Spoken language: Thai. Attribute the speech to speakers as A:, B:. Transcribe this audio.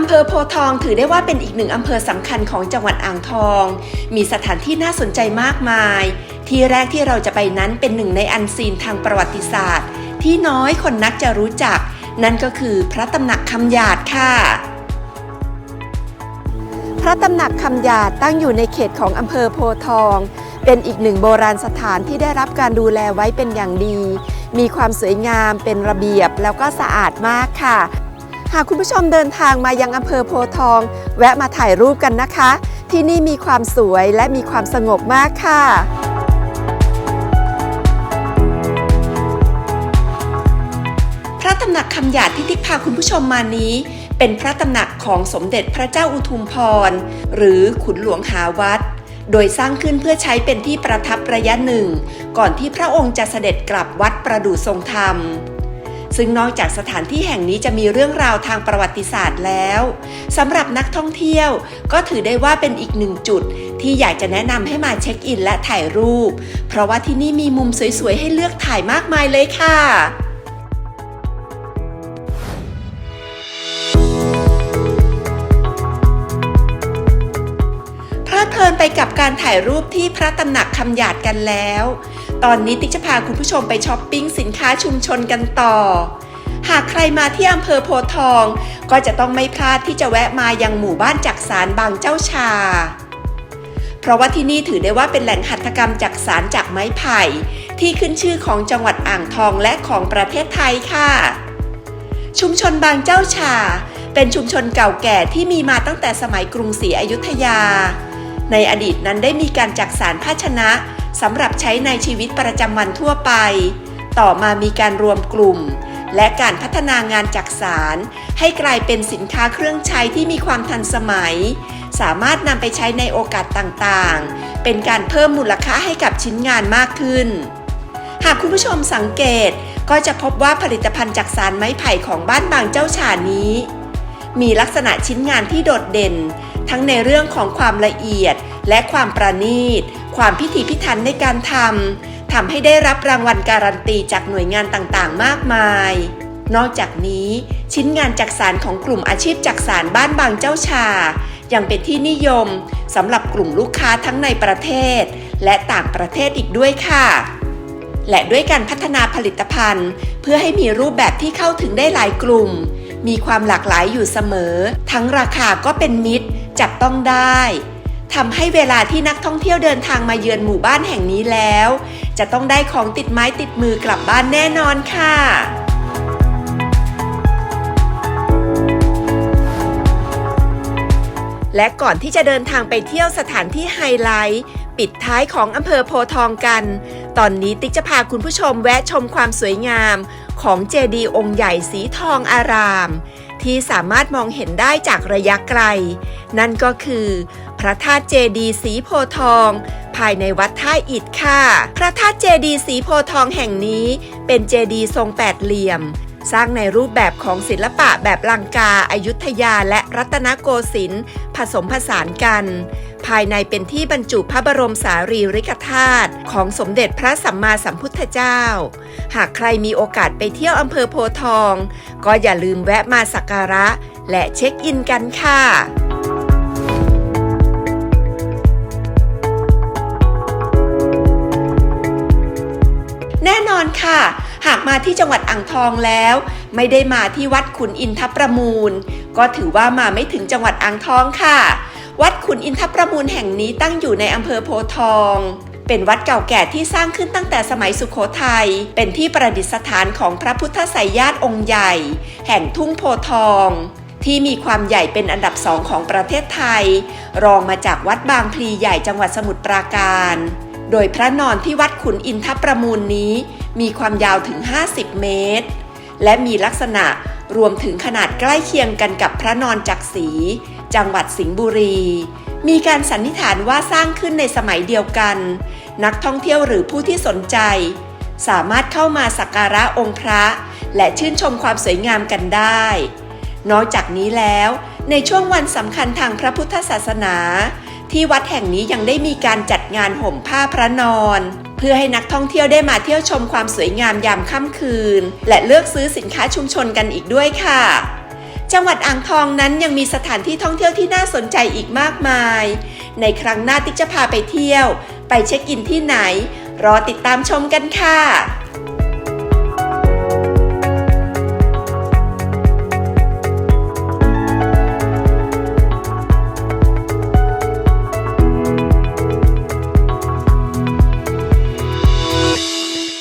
A: อำเภอโพทองถือได้ว่าเป็นอีกหนึ่งอำเภอสำคัญของจังหวัดอ่างทอง มีสถานที่น่าสนใจมากมาย ที่แรกที่เราจะไปนั้นเป็นหนึ่งในอันซีนทางประวัติศาสตร์ ที่น้อยคนนักจะรู้จัก นั่นก็คือพระตำหนักคำหยาดค่ะ พระตำหนักคำหยาดตั้งอยู่ในเขตของอำเภอโพทอง เป็นอีกหนึ่งโบราณสถานที่ได้รับการดูแลไว้เป็นอย่างดี มีความสวยงามเป็นระเบียบแล้วก็สะอาดมากค่ะ หากคุณผู้ชมเดินทางมายังอำเภอโพทอง แวะมาถ่ายรูปกันนะคะ ที่นี่มีความสวยและมีความสงบมากค่ะพระตำหนักคำหยาดที่ทิกพาคุณผู้ชมมานี้ เป็นพระตำหนักของสมเด็จพระเจ้าอุทุมพร หรือขุนหลวงหาวัด โดยสร้างขึ้นเพื่อใช้เป็นที่ประทับระยะหนึ่ง ก่อนที่พระองค์จะเสด็จกลับวัดประดู่ทรงธรรม ซึ่งนอกจากสถานที่แห่งนี้จะมีเรื่องราวทางประวัติศาสตร์แล้วสำหรับนักท่องเที่ยว ก็ถือได้ว่าเป็นอีกหนึ่งจุด ที่อยากจะแนะนำให้มาเช็คอินและถ่ายรูป เพราะว่าที่นี่มีมุมสวยๆ ให้เลือกถ่ายมากมายเลยค่ะเพลิดเพลินไปกับการถ่ายรูปที่พระตำหนักคำหยาดกันแล้ว ตอนนี้ติ๊กจะพาคุณผู้ชมไปช้อปปิ้งสินค้าชุมชนกันต่อ หากใครมาที่อำเภอโพทอง ก็จะต้องไม่พลาดที่จะแวะมายังหมู่บ้านจักสารบางเจ้าชา เพราะว่าที่นี่ถือได้ว่าเป็นแหล่งหัตถกรรมจักสารจากไม้ไผ่ ที่ขึ้นชื่อของจังหวัดอ่างทองและของประเทศไทยค่ะ ชุมชนบางเจ้าชา เป็นชุมชนเก่าแก่ที่มีมาตั้งแต่สมัยกรุงศรีอยุธยา ในอดีตนั้นได้มีการจักสารภาชนะ สำหรับใช้ในชีวิตประจำวันทั่วไป ต่อมามีการรวมกลุ่ม และการพัฒนางานจักสาร ให้กลายเป็นสินค้าเครื่องใช้ที่มีความทันสมัย สามารถนำไปใช้ในโอกาสต่างๆ เป็นการเพิ่มมูลค่าให้กับชิ้นงานมากขึ้น หากคุณผู้ชมสังเกตก็จะพบว่าผลิตภัณฑ์จากสารไม้ไผ่ของบ้านบางเจ้าฉานี้ มีลักษณะชิ้นงานที่โดดเด่น ทั้งในเรื่องของความละเอียดและความประณีต ความพิถีพิถันในการทำทำให้ได้รับรางวัลการันตีจากหน่วยงานต่างๆ มากมาย นอกจากนี้ชิ้นงานจักสารของกลุ่มอาชีพจักสารบ้านบางเจ้าชา ยังเป็นที่นิยมสำหรับกลุ่มลูกค้าทั้งในประเทศ และต่างประเทศอีกด้วยค่ะ และด้วยการพัฒนาผลิตภัณฑ์ เพื่อให้มีรูปแบบที่เข้าถึงได้หลายกลุ่ม มีความหลากหลายอยู่เสมอ ทั้งราคาก็เป็นมิตรจับต้องได้ ทำให้เวลาที่นักท่องเที่ยวเดินทางมาเยือนหมู่บ้านแห่งนี้แล้ว จะต้องได้ของติดไม้ติดมือกลับบ้านแน่นอนค่ะและก่อนที่จะเดินทางไปเที่ยวสถานที่ไฮไลท์ ปิดท้ายของอำเภอโพทองกัน ตอนนี้ติ๊กจะพาคุณผู้ชมแวะชมความสวยงาม ของเจดีย์องค์ใหญ่สีทองอาราม ที่สามารถมองเห็นได้จากระยะไกล นั่นก็คือ พระธาตุเจดีสีโพทอง ภายในวัดท่าอิฐค่ะ พระธาตุเจดีสีโพทองแห่งนี้ เป็นเจดีทรงแปดเหลี่ยม สร้างในรูปแบบของศิลปะแบบลังกาอายุทยาและรัตนโกสินทร์ผสมผสานกัน ภายในเป็นที่บรรจุพระบรมสารีริกธาตุของสมเด็จพระสัมมาสัมพุทธเจ้า หากใครมีโอกาสไปเที่ยวอำเภอโพทอง ก็อย่าลืมแวะมาสักการะและเช็คอินกันค่ะ แน่นอนค่ะ หากมาที่จังหวัดอ่างทองแล้ว ไม่ได้มาที่วัดขุนอินทประมูล ก็ถือว่ามาไม่ถึงจังหวัดอ่างทองค่ะ วัดขุนอินทประมูลแห่งนี้ตั้งอยู่ในอำเภอโพทอง เป็นวัดเก่าแก่ที่สร้างขึ้นตั้งแต่สมัยสุโขทยัย เป็นที่ประดิษฐานของพระพุทธไสยญาติองค์ใหญ่ แห่งทุ่งโพทอง ที่มีความใหญ่เป็นอันดับสองของประเทศไทย รองมาจากวัดบางพลีใหญ่จังหวัดสมุทรปราการ โดยพระนอนที่วัดขุนอินทประมูลนี้ มีความยาวถึง 50 เมตร และมีลักษณะรวมถึงขนาดใกล้เคียงกันกับพระนอนจักรีจังหวัดสิงห์บุรี มีการสันนิษฐานว่าสร้างขึ้นในสมัยเดียวกัน นักท่องเที่ยวหรือผู้ที่สนใจ สามารถเข้ามาสักการะองค์พระ และชื่นชมความสวยงามกันได้ นอกจากนี้แล้ว ในช่วงวันสำคัญทางพระพุทธศาสนา ที่วัดแห่งนี้ยังได้มีการจัดงานห่มผ้าพระนอน เพื่อให้นักท่องเที่ยวได้มาเที่ยวชมความสวยงามยามค่ำคืน และเลือกซื้อสินค้าชุมชนกันอีกด้วยค่ะ จังหวัดอ่างทองนั้นยังมีสถานที่ท่องเที่ยวที่น่าสนใจอีกมากมาย ในครั้งหน้าติ๊กจะพาไปเที่ยว ไปเช็คอินที่ไหน รอติดตามชมกันค่ะ